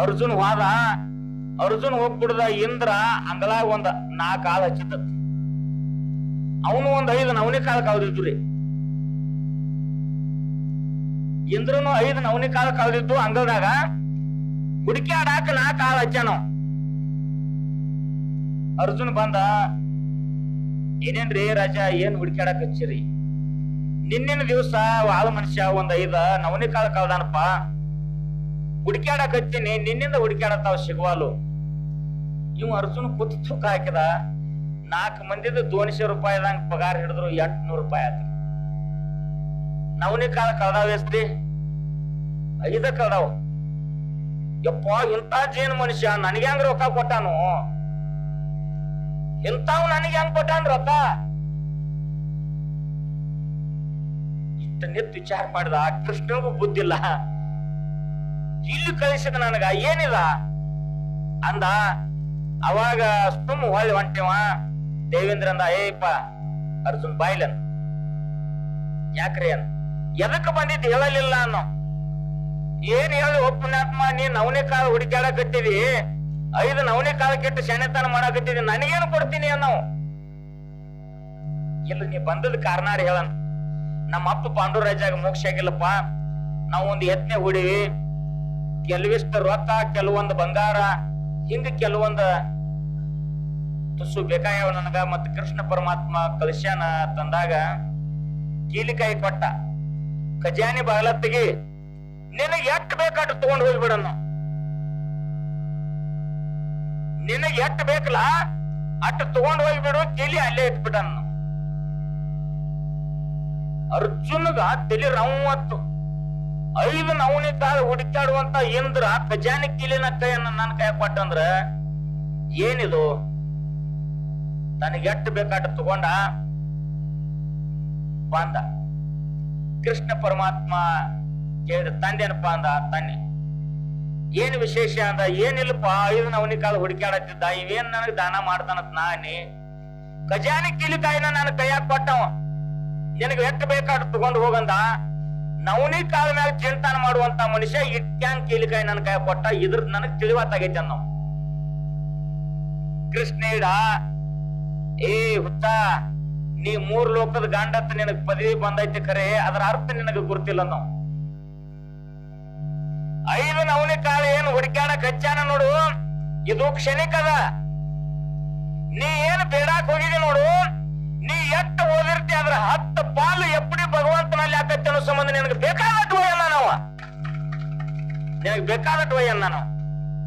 ಅರ್ಜುನ್ ಹೋದ ಅರ್ಜುನ್ ಹೋಗ್ಬಿಡ್ದ ಇಂದ್ರ ಅಂಗಲಾಗ ಒಂದ ನಾ ಕಾಲ ಹಚ್ಚಿದ್ದ. ಅವನು ಒಂದ್ ಐದು, ನವನಿ ಕಾಲ ಕಳ್ದಿದ್ದು ಇಂದ್ರನು ಐದು, ನವನಿ ಕಾಲ ಅಂಗಲದಾಗ ಅಂಗಳದಾಗ ಆಡಾಕ ನಾ ಕಾಲ ಹಚ್ಚಾನ ಅರ್ಜುನ್ ಬಂದ ಏನೇನ್ರಿ ರಾಜ, ಏನ್ ಹುಡುಕ್ಯಾಡಕ್ ಹಚ್ಚಿರಿ? ನಿನ್ನಿನ ದಿವಸ ವಾಳ ಮನುಷ್ಯ ಒಂದ್ ಐದ, ನವನಿ ಕಾಲ ಕಳ್ದಾನಪ್ಪ ಹುಡುಕ್ಯಾಡಕ್ ಹಚ್ಚಿನಿ ನಿನ್ನಿಂದ ಹುಡುಕ್ಯಾಡತ್ತಾವ ಸಿಗುವಾಲು. ಇವ್ ಅರ್ಜುನ್ ಕುತ್ ತೂಕ ಹಾಕಿದ ನಾಲ್ಕು ಮಂದಿದ ದೋನ್ಶೆ ರೂಪಾಯಿದಂಗ ಪಗಾರ ಹಿಡಿದ್ರು ಎಂಟ್ನೂರು ರೂಪಾಯಿ ಆತ. ನವನಿ ಕಾಲ ಕಳ್ದಾವ ಎಸ್ತಿ? ಐದ ಕಳ್ದಾವ. ಯಪ್ಪ ಇಂತ ಜೇನ್ ಮನುಷ್ಯ, ನನಗೆ ಹೆಂಗ್ ರೊಕ್ಕ ಕೊಟ್ಟಾನು? ಇಂತಾವ್ ನನಗೆ ಹೆಂಗ್ ಕೊಟ್ಟಾನ ರೊಕ್ಕ? ಇಷ್ಟ ನಿತ್ ವಿಚಾರ ಮಾಡಿದ ಕೃಷ್ಣಗೂ ಬುದ್ಧಿಲ್ಲ. ಇಲ್ಲಿ ಕಳಿಸಿದ ನನಗ ಏನಿಲ್ಲ? ಅಂದ, ಅವಾಗ ಸುಮ್ ಹೊಳ್ಳಿ ಹೊಂಟಿವ. ದೇವೇಂದ್ರ ಅಂದ ಏಯಪ್ಪ ಅರ್ಜುನ್ ಬಾಯ್ಲನ್ ಯಾಕ್ರಿ ಅನ್? ಎದಕ್ಕೆ ಬಂದಿದ್ದು ಹೇಳಲಿಲ್ಲ ಅನ್ನೋ? ಏನ್ ಹೇಳಿ ಒಪ್ಪನಾತ್ಮ ನೀನ್ ನವನೇ ಕಾಲ ಹುಡುಕ್ಯಾಡಕತ್ತಿದಿ ಐದು ನವನೇ ಕಾಲ ಕೆಟ್ಟು ಶೆಣೆತನ ಮಾಡಾಕತ್ತಿದಿ ನನಗೇನು ಕೊಡ್ತೀನಿ ಅನ್ನೋ? ಇಲ್ಲ ನೀ ಬಂದದ ಕಾರಣ ಹೇಳನ್. ನಮ್ಮ ಅಪ್ಪ ಪಾಂಡುರಾಜಾಗ ಮೋಕ್ಷ ಆಗಿಲ್ಲಪ್ಪ. ನಾವು ಒಂದು ಯತ್ನೆ ಹೂಡಿವಿ. ಕೆಲವಿಷ್ಟು ರೊಕ್ಕ, ಕೆಲವೊಂದು ಬಂಗಾರ ಹಿಂಗ ಕೆಲವೊಂದ ತುಸು ಬೇಕಾಗ್ಯಾವ ನನಗ ಮತ್ತ ಕೃಷ್ಣ ಪರಮಾತ್ಮ ಕಲಶ್ಯಾನ ತಂದಾಗ, ಕೀಲಿಕಾಯಿ ಕೊಟ್ಟ, ಖಜಾನಿ ತೆಗಿ ನಿನಗೆ ಎಟ್ ಬೇಕಾಟ್ ತಗೊಂಡ್ ಹೋಗ್ಬಿಡನ್ನ ನಿನಗೆ ಎಟ್ ಬೇಕಲ್ಲ ಅಟ್ ತಗೊಂಡ್ ಹೋಗ್ಬಿಡು ಕೀಲಿ ಅಲ್ಲೇ ಇಟ್ಬಿಡನ್ನ. ಅರ್ಜುನ್ಗ ತಲೆ ರವತ್ತು ಐದು ನವನಿ ಕಾಲ ಹುಡುಕಾಡುವಂತ ಇಂದ್ರ ಖಜಾನೆ ಕೀಲಿನ ಕೈಯನ್ನ ನನ್ನ ಕೈ ಕೊಟ್ಟಂದ್ರ ಏನಿದು? ನನಗೆ ಎಟ್ಟು ಬೇಕಾಟ ತಗೊಂಡ? ಬಂದ. ಕೃಷ್ಣ ಪರಮಾತ್ಮ ಕೇಳಿದ, ತಂದೆನಪ್ಪ ಅಂದ ತನ್ನಿ ಏನ್ ವಿಶೇಷ ಅಂದ, ಏನಿಲ್ಲಪ್ಪ, ಐದು ನವನಿ ಕಾಲ ಹುಡುಕಾಡತ್ತಿದ್ದ ಇವೇನ್ ನನಗೆ ದಾನ ಮಾಡ್ತಾನತ್ ನಾನಿ. ಕೀಲಿ ಕಾಯಿನ ನನ್ನ ಕೈಯಾಗ ಕೊಟ್ಟವ. ನಿನಗೆ ಎಟ್ಟು ಬೇಕಾಟ ತಗೊಂಡು ಹೋಗಂದ? ನವನಿ ಕಾಲ ಮ್ಯಾಲ ಚಿಂತನ ಮಾಡುವಂತ ಮನುಷ್ಯ ಇಟ್ಟ್ಯಾಂಗ್ ಕೀಲಿಕಾಯಿ ನನ್ನ ಕೈ ಕೊಟ್ಟ, ಇದ್ರ ನನಗ್ ತಿಳಿವತ್ತಾಗೈತೆ ಅನ್ನೋ ಕೃಷ್ಣೇಡ, ಏ ಹುತ್ತ ನೀ ಮೂರ್ ಲೋಕದ ಗಾಂಡತ್ ನಿನಗ್ ಪದವಿ ಬಂದೈತಿ ಕರೆ ಅದರ ಅರ್ಥ ನಿನಗ ಗುರ್ತಿಲ್ಲ ನಾವು. ಐದು ನವನಿ ಕಾಲ ಏನು ಹುಡುಕ್ಯಾಡ ಕಚ್ಚಾನ ನೋಡು, ಇದು ಕ್ಷಣಿಕದ. ನೀ ಏನ್ ಬೇಡಾಕ್ ಹೋಗಿದಿ ನೋಡು, ನೀ ಎಷ್ಟು ಓದಿರ್ತಿ ಅದ್ರ ಹತ್ತು ಪಾಲು ಎಪ್ಪಡಿ ಭಗವಂತನಲ್ಲಿ ಸಂಬಂಧ ನಿನಗೆ ಬೇಕಾದಟ್ಟು ವಯ್ಯನ್ನ ನಾವು. ನಿನಗೆ ಬೇಕಾದಟ್ಟು ವಯ್ಯನ್ನ ನಾವು